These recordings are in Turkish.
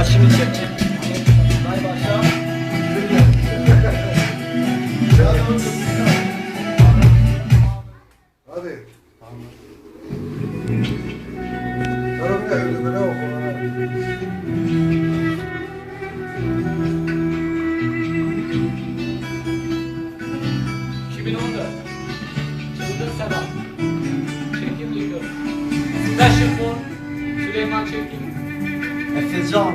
Karşımı çek. Hay başla. Hadi. Oku? Sedat. Çekim Yıkım. Taşın Fon. Süleyman Çekim. Efecan.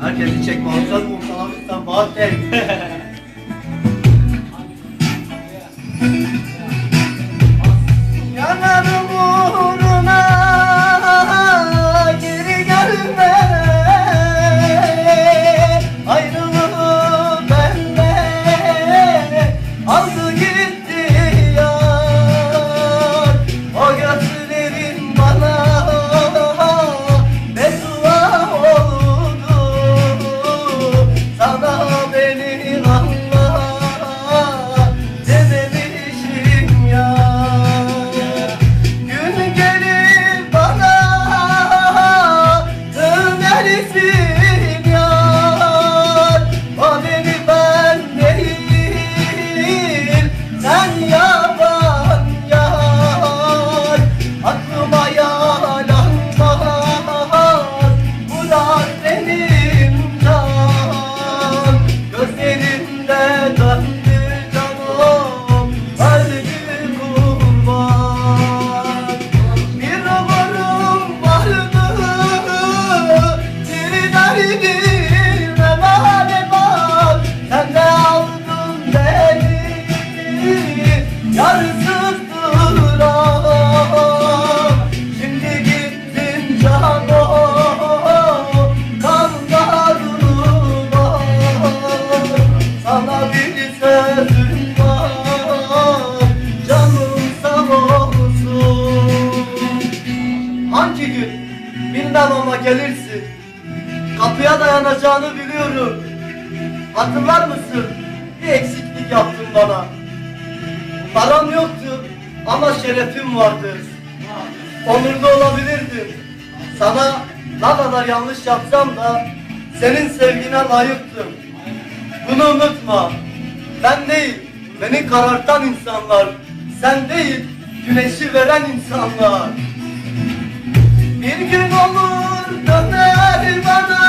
Herkesi çekme. Alacağız mı? Utanamazsan bana tek. Sana beni gelirsin. Kapıya dayanacağını biliyorum. Hatırlar mısın? Bir eksiklik yaptın bana. Param yoktu ama şerefim vardı Onurlu olabilirdim. Sana ne kadar yanlış yapsam da Senin sevgine layıktım. Bunu unutma. Ben değil Beni karartan insanlar Sen değil Güneşi veren insanlar döner bana